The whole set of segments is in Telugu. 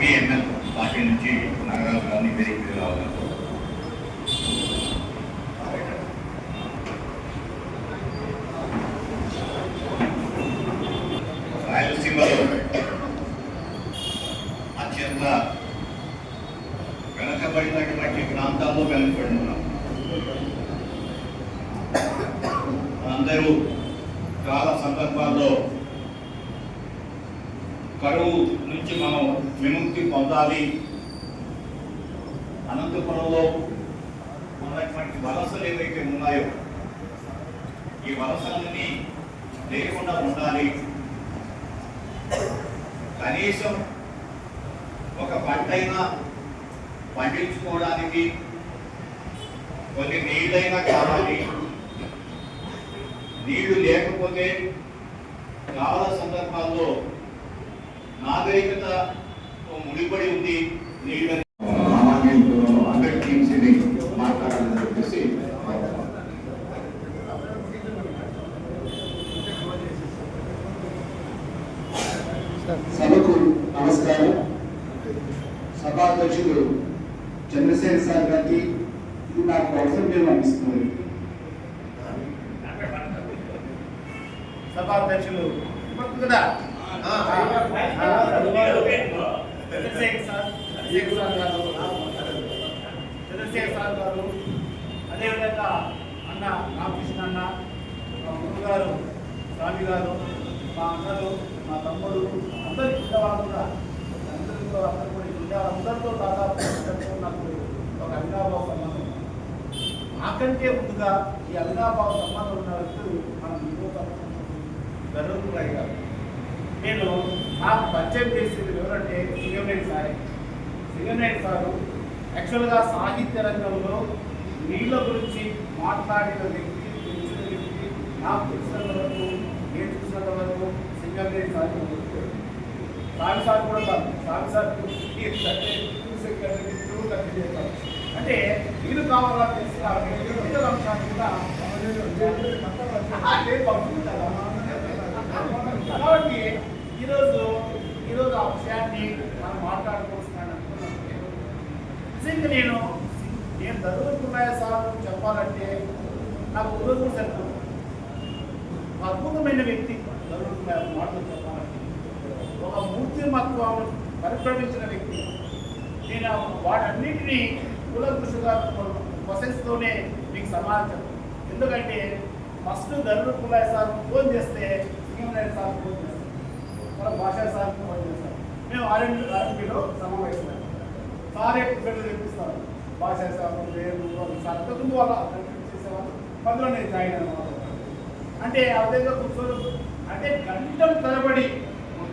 సిపిఎంఎల్ పార్టీ నుంచి నాగరాజు గారిని వేదిక రావాలి రాయలసీమలో అత్యంత వెనకబడినటువంటి ప్రాంతాల్లో వెనకబడి ఉన్నాం అందరూ చాలా సందర్భాల్లో కరువు నుంచి మనం విముక్తి పొందాలి. అనంతపురంలో ఉన్నటువంటి వలసలు ఏవైతే ఉన్నాయో ఈ వలసలన్నీ లేకుండా ఉండాలి. కనీసం ఒక పంటైనా పండించుకోవడానికి కొన్ని నీళ్ళైనా కావాలి. నీళ్ళు లేకపోతే చాలా సందర్భాల్లో నాగరికతతో ముడిపడి ఉంది నీళ్ళ అందరి మాట్లాడాలని చెప్పేసి సభకు నమస్కారం. సభాధ్యక్షుడు చంద్రశేఖర్ సార్ గారికి ఇది నాకు కౌసల్యం అనిపిస్తుంది. సభాధ్యక్షులు. కదా సార్ చంద్రశేఖర్ గారు చంద్రశేఖర్ గారు అదేవిధంగా అన్న రామకృష్ణ అన్న మా గురువు గారు స్వామి గారు మా అన్నలు మా తమ్ముడు అందరి ఉండేవాళ్ళు కూడా అందరితో అందరూ కూడా ఉండేవాళ్ళందరితో దాదాపు నాకు ఒక అవినాభావ సంబంధం ఉంది. నాకంటే ముందుగా ఈ అవినాభావ సంబంధం ఉన్న వ్యక్తులు మనం యువత గర్వకురాయి అయ్యారు నేను నాకు పరిచయం చేసేది ఎవరంటే సింగమనేని సారే సింగమనేని సారు యాక్చువల్గా సాహిత్య రంగంలో నీళ్ళ గురించి మాట్లాడిన వ్యక్తి తెలిసిన వ్యక్తి నాకు తెలిసినంత వరకు నేను చూసినంత వరకు సింగమనేని సార్ సాగి సార్ కూడా కాదు సాగి సార్ అంటే నీళ్ళు కావాలని తెలిసిన వ్యక్తిగత అంశాన్ని కూడా కాబట్టి ఈరోజు ఈరోజు ఆ విషయాన్ని మనం మాట్లాడుకోవాల్సిన నిజంగా నేను నేను చదువుకున్నాయ సార్ చెప్పాలంటే నాకు ఉదయం సరిపోదు. అద్భుతమైన వ్యక్తి చదువుకున్నాయ మాటలు చెప్పాలంటే ఒక మూర్తిమత్వం పరిభ్రమించిన వ్యక్తి. నేను వాటన్నిటినీ కులకృషిగా క్వశ్చన్స్తోనే మీకు సమాచారం ఎందుకంటే ఫస్ట్ ధనుడు కులాయ్ సార్ ఫోన్ చేస్తే సింగమనాయుడు సార్ ఫోన్ చేస్తారు మన భాషా సాహిత్యం పనిచేస్తాం. మేము ఆర్ఎండ్ ఆర్ఎంపీలో సమావేశం సార్ ఎప్పుడు చెప్పిస్తారు భాషా శాస్త్రం పేరు సార్. ముందు వాళ్ళ చేసేవాళ్ళు. అందులో నేను జాయిన్ అన్నమాట అంటే ఆ విధంగా కూర్చొని అంటే గంటలు తరబడి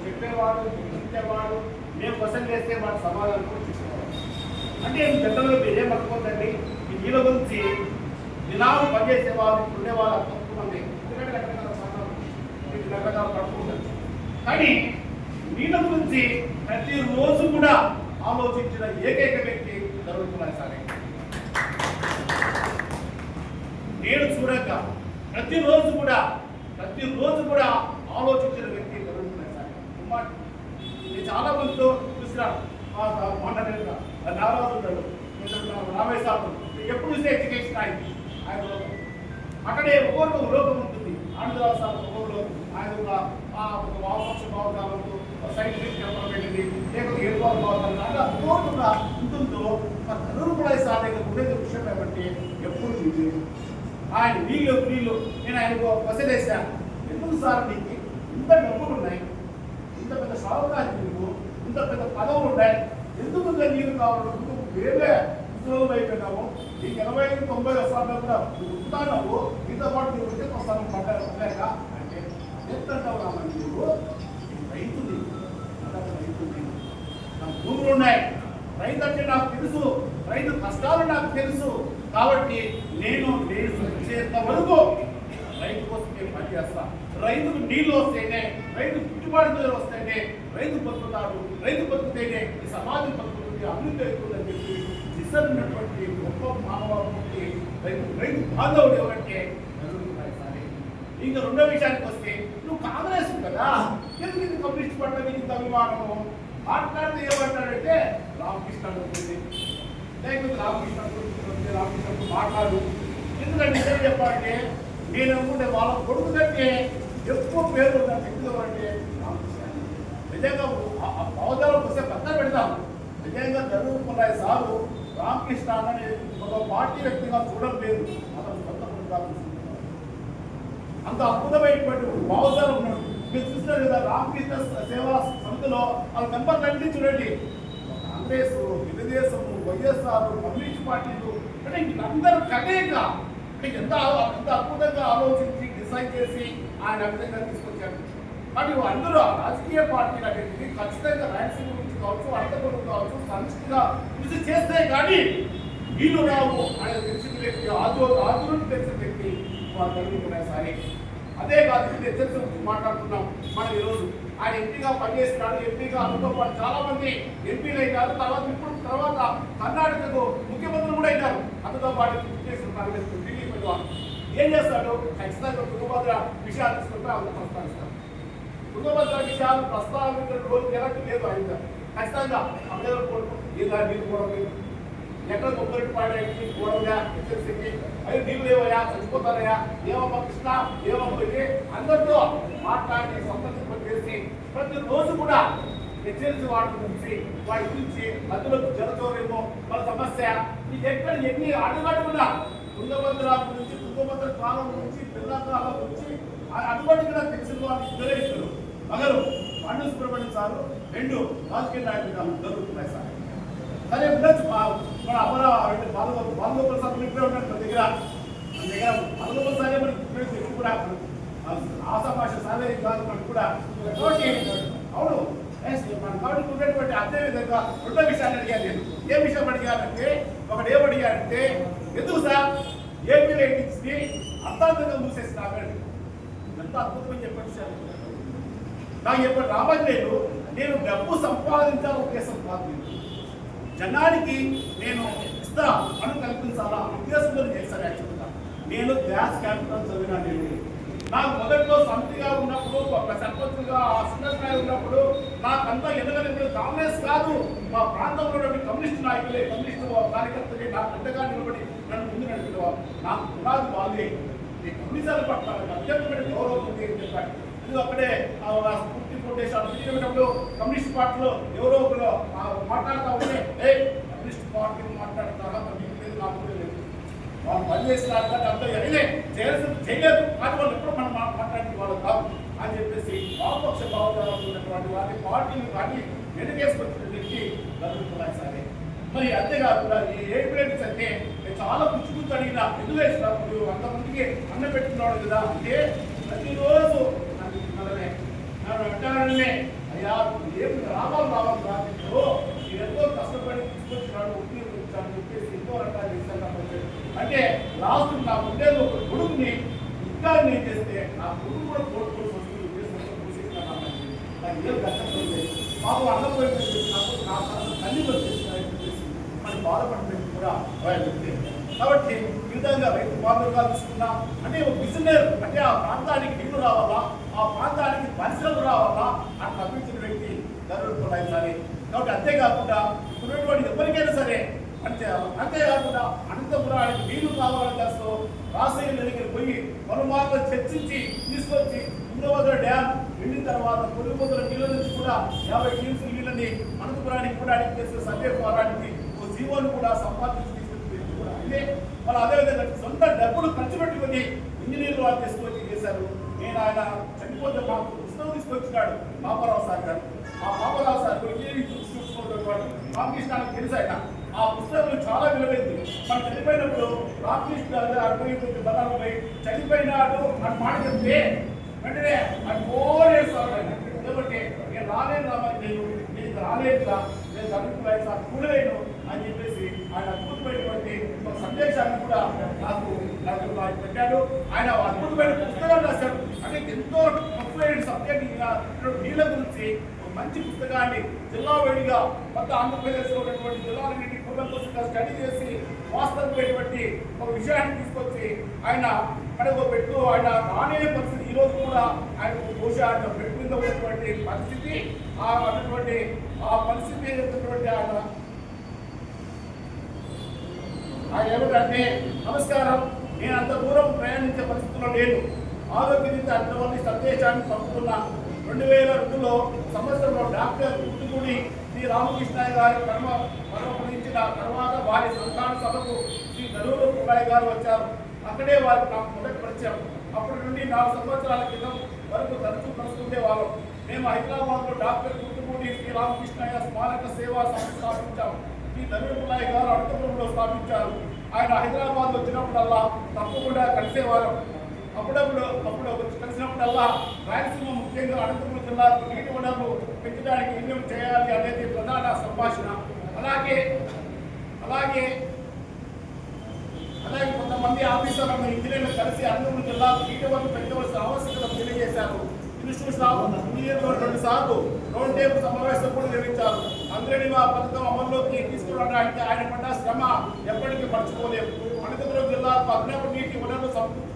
చెప్పేవాడు చెప్పేవాడు మేము క్వశ్చన్ చేస్తే వాడు సమాధానం కూడా చెప్పేవాడు. అంటే జనరల్గా మీరేం పట్టుకోండి ఈ నీళ్ళ గురించి దినాలు పనిచేసేవాళ్ళు ఉండేవాళ్ళు ఉండే. ఎందుకంటే రకరకాల సమయాలు, రకరకాల పట్టుకుంటారు కానీ నీళ్ళ గురించి ప్రతిరోజు కూడా ఆలోచించిన ఏకైక వ్యక్తి జరుగుతున్నాయి సారే నేను చూడక ప్రతిరోజు కూడా ప్రతిరోజు కూడా ఆలోచించిన వ్యక్తి జరుగుతున్నాయి సారే ఉమ్మడి నేను చాలా మందితో చూసినాను మా నారాజు ఉన్నాడు రామయ్య ఎప్పుడు చూస్తే ఎడ్యుకేషన్ ఆయన ఆయన అక్కడే ఒక్కొక్క ఒక లోకం ఉంటుంది. ఆంధ్రరావు సార్ ఒక్కొక్క లోకం ఆయన కూడా ఆ ఒక వామపక్ష భావజాలంతో సైంటిఫిక్ డెవలప్మెంట్ లేకపోతే ఏర్పాటు భావజాలం అంటే అద్భుతంగా ఉంటుందో మరి తరుణ్ కూడా సార్ ఉండేది విషయం కాబట్టి ఎప్పుడు చూడలేదు? ఆయన నీళ్ళు నీళ్ళు నేను ఆయనకు వసలేసాను ఎందుకు సార్ నీకు ఇంత డబ్బులు ఉన్నాయి ఇంత పెద్ద చదవడానికి నీకు ఇంత పెద్ద పదవులు ఉన్నాయి ఎందుకు ఇంత నీళ్ళు కావాలి ఎందుకు వేరే ఉద్యోగం అయిపోయినావు నీకు ఎనభై ఐదు తొంభై వస్తాను కూడా నువ్వు ఉంటావు నీతో పాటు నువ్వు వచ్చే వస్తాను పడ్డాక అంటే రామని నువ్వు రైతుని. రైతుని భూములు ఉన్నాయి. రైతు అంటే నాకు తెలుసు. రైతు కష్టాలు నాకు తెలుసు. కాబట్టి నేను నేను చేత వరకు రైతు కోసం నేను పనిచేస్తా రైతుకు నీళ్ళు వస్తేనే రైతు గిట్టుబాటు ధర వస్తేనే రైతు బతుకుతాడు. రైతు బతుకుతేనే ఈ సమాజం బతుకుతుంది అభివృద్ధి అవుతుందని చెప్పి నిజమైనటువంటి గొప్ప మానవ రైతు రైతు బాంధవుడు ఎవరంటే ఇంకా రెండో విషయానికి వస్తే నువ్వు కాంగ్రెస్ కదా? ఎందుకు ఇది కమ్యూనిస్ట్ పట్ల నీకు ఇంత అభిమానము? మాట్లాడితే ఏమంటాడంటే రామకృష్ణ ఉంటుంది. లేకపోతే రామకృష్ణ రామకృష్ణ మాట్లాడు. ఎందుకంటే ఏం చెప్పాలంటే నేను అనుకుంటే వాళ్ళ కొడుకు కంటే ఎక్కువ పేరు ఉన్న వ్యక్తులు ఎవరంటే రామకృష్ణ నిజంగా పౌదాలకు వస్తే పెద్ద పెడతాం నిజంగా జరుగుతున్నాయి సారు రామకృష్ణ అన్నని ఒక పార్టీ వ్యక్తిగా చూడడం లేదు అతను కొత్త కొడుకుగా అంత అద్భుతమైనటువంటి భావజాలు ఉన్నాడు మీరు చూసినారు కదా రామకృష్ణ సేవా సమితిలో వాళ్ళ మెంబర్లు చూడండి. కాంగ్రెస్ తెలుగుదేశం వైఎస్ఆర్ కమ్యూనిస్ట్ పార్టీలు అంటే వీళ్ళందరూ కలయిక అంటే ఎంత ఎంత అద్భుతంగా ఆలోచించి డిసైడ్ చేసి ఆయన విధంగా తీసుకొచ్చారు. కానీ అందరూ ఆ రాజకీయ పార్టీలు అనేది ఖచ్చితంగా రాయలసీమ గురించి కావచ్చు అర్థపూర్వం కావచ్చు సమిష్టిగా కృషి చేస్తే కానీ వీళ్ళు రావు ఆయన తెలిసిన వ్యక్తి ఆదు ఆదురుని తెలిసిన వ్యక్తి వాళ్ళు చదువుకున్నారు సరే. అదే కాదు ఇది మాట్లాడుతున్నాం. మనం ఈరోజు ఆయన ఎంపీగా పనిచేస్తున్నాడు ఎంపీగా అందుతో పాటు చాలా మంది ఎంపీలు అయినారు. తర్వాత ఇప్పుడు తర్వాత కర్ణాటకకు ముఖ్యమంత్రులు కూడా అయినారు. అందుతో పాటు చేస్తున్నారు ఢిల్లీ వెళ్ళేవారు ఏం చేస్తాడు? ఖచ్చితంగా తుంగభద్ర విషయాలు తీసుకుంటే అందుకు ప్రస్తావిస్తాడు. తుంగభద్ర విషయాలు ప్రస్తావించిన రోజు ఎలాంటి లేదు ఆయన. ఖచ్చితంగా అందరూ కొడుకు ఇలా నీళ్ళు కూడా ఎక్కడ కొబ్బరి పాడేకి కూడగా హెచ్చరిసింది అయ్యో నీళ్ళు లేవయా చచ్చిపోతారయ్యా ఏమమ్మ కృష్ణ ఏమమ్మ ఇది అందరితో మాట్లాడి సంతృప్తి చేసి ప్రతి రోజు కూడా హెచ్చరించి వాటి గురించి వాటి గురించి అందులో జలచోరేమో వాళ్ళ సమస్య. ఇది ఎక్కడ ఎన్ని అడుగడుగునా తుంగభద్ర గురించి తుంగభద్ర కాలం గురించి పిల్లకాలం గురించి అడుగడుగునా తెలిసిన వాళ్ళు ఇద్దరే ఇద్దరు మగరు పండు సుబ్రహ్మణ్యం సారు రెండు రాజకీయ నాయకులు జరుగుతున్నాయి సార్. సరే ఉండొచ్చు. మా- మన అమరా అంటే బాలగోపాల్ బాలగోపాల్ సార్ ఇక్కడే ఉన్నాడు మన దగ్గర. మన దగ్గర బాలగోపాల్ సారే మనకి ఇక్కడే తెలుసు కూడా ఆశా భాష సారే కాదు మనకు కూడా. అవును. మన కాబట్టి ఉండేటువంటి అదే విధంగా రెండో విషయాన్ని అడిగాను నేను. ఏ విషయం అడిగానంటే ఒకటి ఏం అడిగానంటే ఎందుకు సార్? ఏపీ రేటింగ్స్ని అర్థాంతంగా మూసేస్తున్నాడు ఎంత అద్భుతమని చెప్పండి సార్. నాకు చెప్పండి రామలేదు నేను డబ్బు సంపాదించాల ఉద్దేశం కాదు. జనానికి నేను ఇస్తా అని కల్పించాలా? ఉద్దేశంతో చేశాను యాక్చువల్గా నేను గ్యాస్ క్యాపిటల్ చదివినా నేను. నాకు మొదట్లో సమితిగా ఉన్నప్పుడు ఒక సర్పంచ్గా అసిస్టెంట్గా ఉన్నప్పుడు నాకంతా ఎదగలేదు కాంగ్రెస్ కాదు. మా ప్రాంతంలో ఉన్నటువంటి కమ్యూనిస్ట్ నాయకులే కమ్యూనిస్ట్ కార్యకర్తలే నాకు పెద్దగా నిలబడి నన్ను ముందు నడిపేవారు నాకు పునాది వాళ్ళే. ఈ కమ్యూనిజాల పట్ల అత్యంతమైన గౌరవం ఉంది అని చెప్పాడు ముందు అక్కడే ఆ స్ఫూర్తి ఫౌండేషన్ కమ్యూనిస్ట్ పార్టీలో ఎవరో ఒకరు ఆ మాట్లాడుతూ ఉంటే ఏ కమ్యూనిస్ట్ పార్టీ మాట్లాడతారా? మీకు లేదు నాకు కూడా లేదు. వాళ్ళు పని చేసినారు కానీ అంతా అయితే చేయాల్సి చేయలేదు. కానీ వాళ్ళు ఎప్పుడు మనం మా- మాట్లాడే వాళ్ళు కాదు. అని చెప్పేసి వామపక్ష భావజాలం ఉన్నటువంటి వారి పార్టీని కానీ వెనుకేసుకొచ్చిన వ్యక్తి జరుగుతున్నాయి సరే మరి అంతేకాకుండా ఈ ఏప్రిల్స్ అంటే నేను చాలా పుచ్చు పుచ్చు అడిగిన ఎందుకు వేసినప్పుడు అంతమందికి అన్న పెట్టుకున్నాడు కదా. అంటే ప్రతిరోజు నన్ను నన్ను వెంటనే అయ్యా ఏం లాభాలు రావాలి రాజకీయంలో నేను ఎంతో కష్టపడి తీసుకొచ్చినాడు ఉపయోగించాను చెప్పేసి ఎంతో రకాలు చేశాను అంటే లాస్ట్ నాకు ఉండేది ఒక కొడుకుని ఇంకా నేను చేస్తే నా కొడుకు కూడా కోరుకోవాల్సి వస్తుంది. ఉద్దేశంతో పూసేసినాను నాకు ఏం కష్టం మాకు అన్నపోయింది నాకు నా తల్లి వచ్చేసినాయని చెప్పేసి మరి బాధపడలేదు కూడా. ఆయన కాబట్టి ఈ విధంగా రైతు బాధలుగా తీసుకున్నా అంటే ఒక బిజినెస్ అంటే ఆ ప్రాంతానికి నీళ్ళు రావాలా ఆ ప్రాంతానికి పరిశ్రమలు రావాలా అని తప్పించిన వ్యక్తి జరుగుతున్నాయి సరే కాబట్టి అంతేకాకుండా ఉన్నటువంటి ఎవరికైనా సరే అంటే అంతేకాకుండా అనంతపురానికి నీళ్ళు కావాలని చేస్తూ రాజశేఖర దగ్గరికి పోయి పలుమార్లు చర్చించి తీసుకొచ్చి తుంగభద్ర డ్యామ్ వెళ్ళిన తర్వాత పొలిపోతుల నీళ్ళ నుంచి కూడా యాభై టీమ్స్ నీళ్ళని అనంతపురానికి కూడా అడిగి చేసే సర్వే ఫారానికి ఒక జీవోని కూడా సంపాదించి ఉంది వ్యక్తి అదేవిధంగా సొంత డబ్బులు ఖర్చు పెట్టుకుని ఇంజనీర్లు వాళ్ళు తీసుకొచ్చి చేశారు. నేను ఆయన చనిపోతే మాకు పుస్తకం తీసుకొచ్చినాడు పాపారావు సార్ గారు. ఆ రామకృష్ణ రామకృష్ణానికి తెలుసు ఆయన. ఆ పుస్తకం చాలా విలువైంది. మనం చనిపోయినప్పుడు రామకృష్ణ గారు అడిపోయి పోయి చనిపోయినాడు అని మాట చెప్తే వెంటనే అది ఓడేస్తాడు ఆయన. ఎందుకంటే నేను రాలేను రామని నేను. నేను రాలేదురా నేను చదువుకోలేదు సార్ కూడలేను అని చెప్పేసి ఆయన అద్భుతమైనటువంటి ఉద్దేశాన్ని కూడా నాకు నాకు ఆయన పెట్టాడు. ఆయన అద్భుతమైన పుస్తకాలు రాశాడు అంటే ఎంతో టఫ్ సబ్జెక్ట్ నీళ్ళ గురించి. ఒక మంచి పుస్తకాన్ని జిల్లా వేడిగా కొత్త ఆంధ్రప్రదేశ్లో ఉన్నటువంటి జిల్లాలన్నింటి కోసం స్టడీ చేసి వాస్తవమైనటువంటి ఒక విషయాన్ని తీసుకొచ్చి ఆయన మనకు పెట్టు ఆయన రానే పరిస్థితి ఈ రోజు కూడా ఆయన బహుశా ఆయన పెట్టు మీద ఉన్నటువంటి పరిస్థితి ఆ అన్నటువంటి ఆ పరిస్థితి ఆయన ఆయన ఏమిటంటే నమస్కారం. నేను అంత దూరం ప్రయాణించే పరిస్థితిలో లేను. ఆరోగ్య రీతి అంతమంది సందేశాన్ని పంపుతున్నా రెండు వేల రెండులో సంవత్సరంలో డాక్టర్ గుర్తుకుడి శ్రీ రామకృష్ణయ్య గారి కర్మ పరమపదించిన తర్వాత వారి సంతాన సభకు శ్రీ నలుగురు కుమారి గారు వచ్చారు. అక్కడే వారికి నాకు మొదటి పరిచయం. అప్పటి నుండి నాలుగు సంవత్సరాల క్రితం వరకు తరచూ కలుస్తుండే వాళ్ళం. మేము హైదరాబాద్లో డాక్టర్ గుట్టుగుడి శ్రీ రామకృష్ణయ్య స్మారక సేవా సంస్థ స్థాపించాము ఈ నవీన్ గారు అనంతపురంలో స్థాపించారు. ఆయన హైదరాబాద్ వచ్చినప్పుడల్లా తప్పకుండా కలిసేవారు. అప్పుడప్పుడు అప్పుడు కలిసినప్పుడల్లా రాయలసీమ ముఖ్యంగా అనంతపురం జిల్లాకు నీటి వనరులు పెంచడానికి ఏం చేయాలి అనేది ప్రధాన సంభాషణ. అలాగే అలాగే అలాగే కొంతమంది ఆఫీసర్లను ఇంజనీర్లు కలిసి అనంతపురం జిల్లాకు నీటి వనరులు పెంచవలసిన ఆవశ్యకత తెలియజేశారు. ఇన్స్టిట్యూషన్ ఆఫ్ ఇంజనీర్లు రెండు సార్లు రౌండ్ టేబుల్ సమావేశం కూడా నిర్వహించారు. అందరినీ ఆ పథకం అమల్లోకి తీసుకురావడానికి ఆయన పడ్డ శ్రమ ఎప్పటికీ మర్చిపోలేము. అనంతపురం జిల్లాకు అదనపు నీటి వనరులు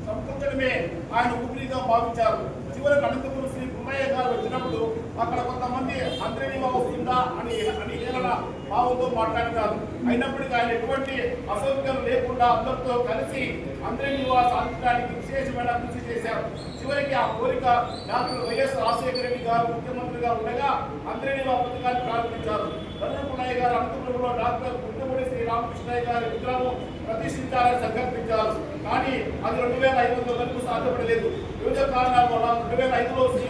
సమకూర్చడమే ఆయన ఊపిరిగా భావించారు. చివరకు అనంతపురం శ్రీ గారు వచ్చినప్పుడు అక్కడ కొంతమంది అంతరినివా వస్తుందా అని అని హేళన భావంతో మాట్లాడినారు అయినప్పటికీ ఆయన ఎటువంటి అసౌకర్యం లేకుండా అందరితో కలిసి అంతరినివా సాధించడానికి విశేషమైన కృషి చేశారు. చివరికి ఆ కోరిక డాక్టర్ వైఎస్ రాజశేఖర రెడ్డి గారు ముఖ్యమంత్రిగా ఉండగా అంతరినివా పథకాన్ని ప్రారంభించారు. నాయ గారు అనంతపురంలో డాక్టర్ గుండెపూడి శ్రీ రామకృష్ణయ్య గారి విగ్రహం ప్రతిష్ఠించాలని సంకల్పించారు. కానీ అది రెండు వేల ఐదు వందల వరకు సాధ్యపడలేదు. వివిధ కారణాల వల్ల రెండు వేల ఐదులో శ్రీ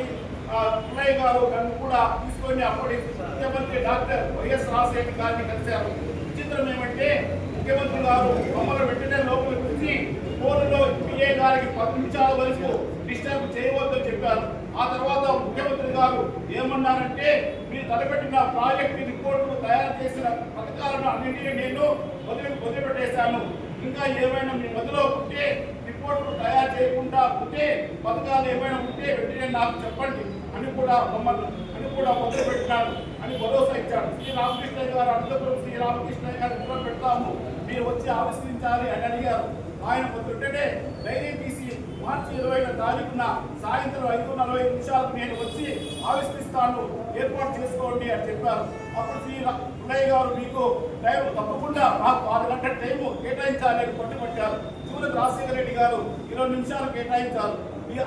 పుల్లయ్య గారు నన్ను కూడా తీసుకొని అప్పటి ముఖ్యమంత్రి డాక్టర్ వైఎస్ రాజశేఖర్ గారిని కలిశారు. విచిత్రం ఏమంటే ముఖ్యమంత్రి గారు మమ్మల్ని వెంటనే లోపలికి పిలిచి ఫోన్లో పిఏ గారికి పది నిమిషాల వరకు డిస్టర్బ్ చేయవద్దని చెప్పారు. ఆ తర్వాత ముఖ్యమంత్రి గారు ఏమన్నారంటే మీరు తలపెట్టిన ప్రాజెక్ట్ రిపోర్టును తయారు చేసిన పథకాలను అన్నింటినీ నేను వదిలి వదిలిపెట్టేశాను. ఇంకా ఏమైనా మీ మధ్యలో ఉంటే రిపోర్టును తయారు చేయకుండా ఉంటే పథకాలు ఏమైనా ఉంటే వెంటనే నాకు చెప్పండి. అని కూడా మమ్మల్ని అని కూడా మొదలు పెట్టినాడు అని భరోసా ఇచ్చాడు శ్రీ రామకృష్ణయ్య గారు అనంతపురం శ్రీ రామకృష్ణయ్య గారు మొదలు పెడతాము. మీరు వచ్చి ఆవిష్కరించాలి అని అడిగారు. ఆయన పొద్దుంటేనే డైరీ తీసి మార్చి ఇరవై తారీఖున సాయంత్రం ఐదు నలభై నిమిషాలకు నేను వచ్చి ఆవిష్కరిస్తాను ఏర్పాటు చేసుకోండి అని చెప్పారు. అప్పుడు శ్రీ పుల్లయ్య గారు మీకు టైం తప్పకుండా మాకు ఆరు గంటల టైము కేటాయించాలి అని పట్టుబట్టారు చూడ రాజశేఖర రెడ్డి గారు ఇరవై నిమిషాలు కేటాయించారు.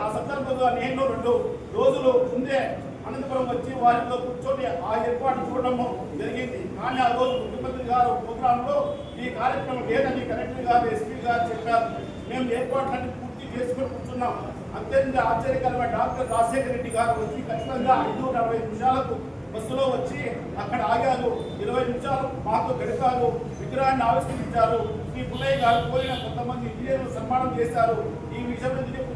ఆ సందర్భంగా నేను రెండు రోజులు ముందే అనంతపురం వచ్చి వారితో కూర్చొని ఆ ఏర్పాటు చూడడము జరిగింది. కానీ ఆ రోజు ముఖ్యమంత్రి గారు ప్రోగ్రాంలో ఈ కార్యక్రమం లేదని కలెక్టర్ గారు ఎస్పీ గారు చెప్పారు. మేము ఏర్పాట్లన్నీ పూర్తి చేసుకుని కూర్చున్నాం. అత్యంత ఆశ్చర్యకరమైన డాక్టర్ రాజశేఖర రెడ్డి గారు వచ్చి ఖచ్చితంగా ఐదు నలభై నిమిషాలకు బస్సులో వచ్చి అక్కడ ఆగారు. ఇరవై నిమిషాలు మాతో గడిపారు. విగ్రహాన్ని ఆవిష్కరించారు. ఈ పుల్లయ్య గారు కోరిన కొంతమంది ఇంజనీర్లు సన్మానం చేశారు. ఈ ఎందుకు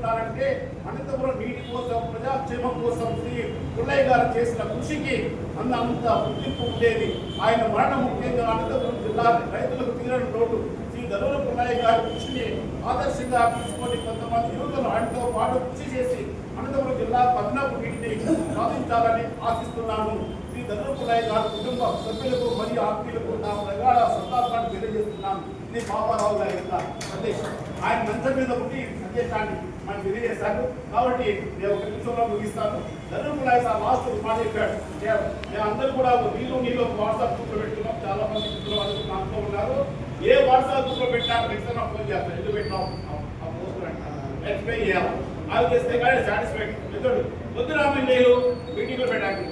అనంతపురం నీటి కోసం ప్రజాక్షేమం కోసం శ్రీ పుల్లయ్య గారు చేసిన కృషికి అంద అంత గుర్తింపు ఉండేది. ఆయన మరణం ముఖ్యంగా అనంతపురం జిల్లా రైతులకు తీరని లోటు. శ్రీ గరువుల పుల్లయ్య గారి కృషిని ఆదర్శంగా తీసుకొని కొంతమంది యువకులు ఆయనతో పాటు కృషి చేసి అనంతపురం జిల్లా పద్నాలుగు నీటిని సాధించాలని ఆశిస్తున్నాను. శ్రీ గరుడ పుల్లయ్య గారి కుటుంబ సభ్యులకు మరియు ఆత్మీయులకు నా ప్రగాఢ సంతాపాన్ని తెలియజేస్తున్నాను. ఇది బాబారావు గారి యొక్క సందేశం. ఆయన మంచం మీద ఉండి సందేశాన్ని మనకు తెలియజేశారు. కాబట్టి నేను ఒక నిమిషంలో ముగిస్తాను. గరుడ పుల్లయ్య సార్ లాస్ట్ మాట చెప్పాడు. మేమందరూ కూడా ఒక నీళ్ళు నీళ్ళు ఒక వాట్సాప్ గ్రూప్లో పెట్టుకున్నాం. చాలా మంది మిత్రులు అందరూ నాతో ఉన్నారు. ఏ వాట్సాప్ గ్రూప్లో పెట్టినా నెక్స్ట్ నాకు ఫోన్ చేస్తాను ఎందుకు పెట్టినావు? ఆ పోస్ట్ ఎక్స్ప్లెయిన్ చేయాలి. అది చేస్తే కానీ సాటిస్ఫైడ్ ఎందుకు వద్దు రామయ్యలు మీటింగ్లో పెట్టాలి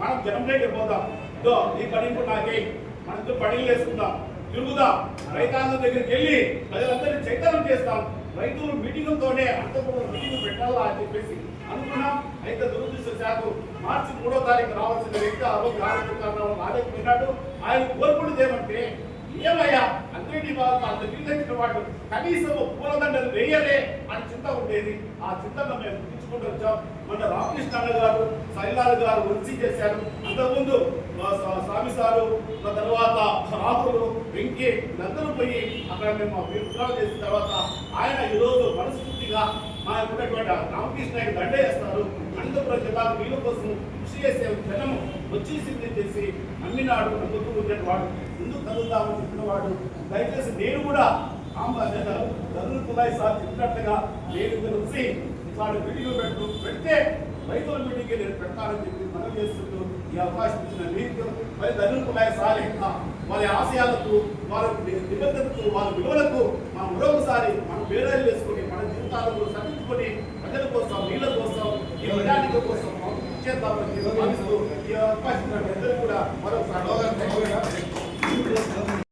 మనం జనం దగ్గర పోదాం ఇదో ఈ పడింపు నాకే మనతో పడిలు వేసుకుందాం. తిరుగుదాం. రైతాంగం దగ్గరికి వెళ్ళి ప్రజలందరినీ చైతన్యం చేస్తాం. రైతులు మీటింగులతోనే అంతకు మీటింగ్ పెట్టాలా అని చెప్పేసి అనుకున్నాం. అయితే దురదృష్టశాతం మార్చి మూడో తారీఖు రావాల్సిన వ్యక్తి ఆ రోజు ఆరోగ్య కారణం రాలేకపోయినాడు ఆయన కోరుకున్నది ఏమంటే ఏమయ్యా అన్నిటి వాళ్ళు అంత నిలదెచ్చిన వాడు కనీసం పూలదండలు వేయలే అని చింత ఉండేది. ఆ చింతను మేము గుర్తించుకుంటూ వచ్చాం. మొన్న రామకృష్ణ గారు సైలాల్ గారు వచ్చి చేశారు. అంతకుముందు స్వామి సారు ఆ తర్వాత రాహులు వెంకీ వీళ్ళందరూ పోయి అక్కడ మేము విగ్రహం చేసిన తర్వాత ఆయన ఈరోజు మనస్ఫూర్తిగా మా ఉన్నటువంటి రామకృష్ణకి దండ వేస్తారు. అనంతపురం జిల్లాకు వీళ్ళ కోసం కృషి చేసే జనము వచ్చి సిద్ధం చేసి అమ్మినాడు ముందుకు ఉండేవాడు ముందు కదులుతామని చెప్పినవాడు. దయచేసి నేను కూడా ధనులు కులాయి సార్ చెప్పినట్టుగా నేను తెలిసి వచ్చి ఇట్లాంటి వీడియో పెట్టు పెడితే రైతుల మీటింగ్ నేను పెట్టాలని చెప్పి మనం చేస్తుంటూ ఈ అవకాశం ఇచ్చిన మీకు మరి ధనులు కులాయి సార్ వారి ఆశయాలకు వారి నిబద్ధతకు వారి విలువలకు మనం మరొకసారి మనం బేరాలు వేసుకొని మన జీవితాలను సరిదిద్దుకొని ప్రజల కోసం నీళ్ళ కోసం ఈ ప్రజానిక చేద్దామని భావిస్తూ ఈ అవకాశం కూడా మరొకసారి